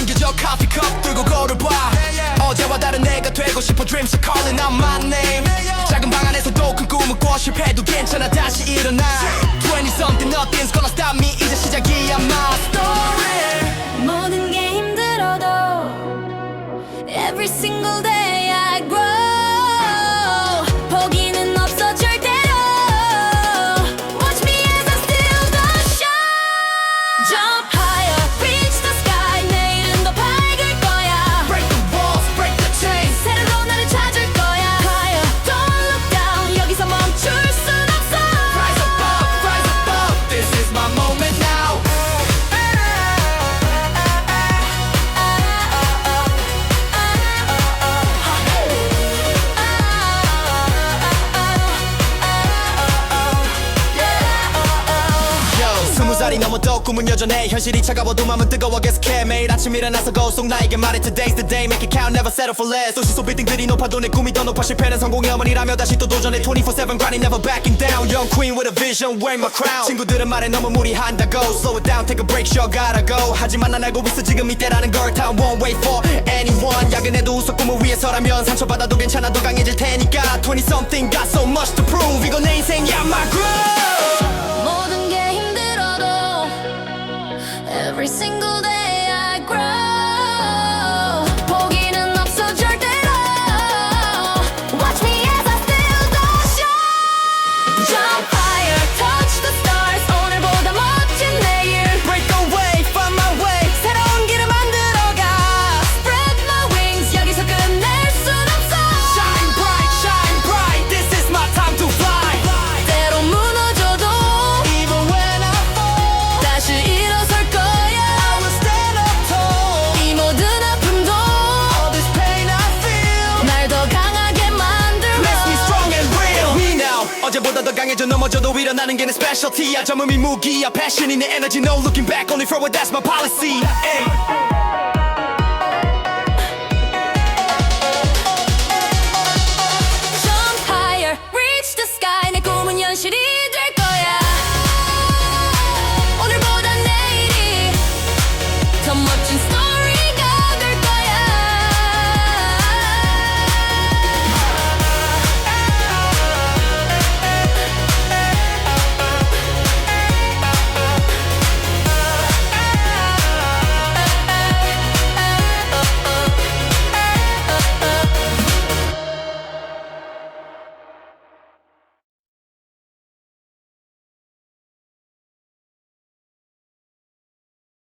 남겨져 커피컵 들고 걸어봐 어제와 다른 내가 되고 싶어 Dreams are calling out my name 작은 방 안에서도 큰 꿈을 꿔 실패해도 괜찮아 다시 일어나 20 something nothing's gonna stop me 이제 시작이야 my story 모든 게 힘들어도 Every single day I grow 포기 넘어도 꿈은 여전해 현실이 차가워도 맘은 뜨거워 계속해 매일 아침 일어나서 거속 나에게 말해 Today's the day make it count never settle for less 도시소 빌딩들이 높아도 내 꿈이 더 높아 실패는 성공의 어머니라며 다시 또 도전해 24-7 grinding never backing down Young queen with a vision wearing my crown 친구들은 말해 너무 무리한다고 Slow it down take a break sure gotta go 하지만 난 알고 있어 지금 이때라는 걸 Time won't wait for anyone 야근해도 웃어 꿈을 위해서라면 상처받아도 괜찮아 더 강해질 테니까 20 something got so much to prove 이건 내 인생이야 my groove Every single day 어제보다 더 강해져 넘어져도 일어나는 게내 스페셜티야 점음이 무기야 패션이 내 에너지 No looking back only forward that's my policy 현실이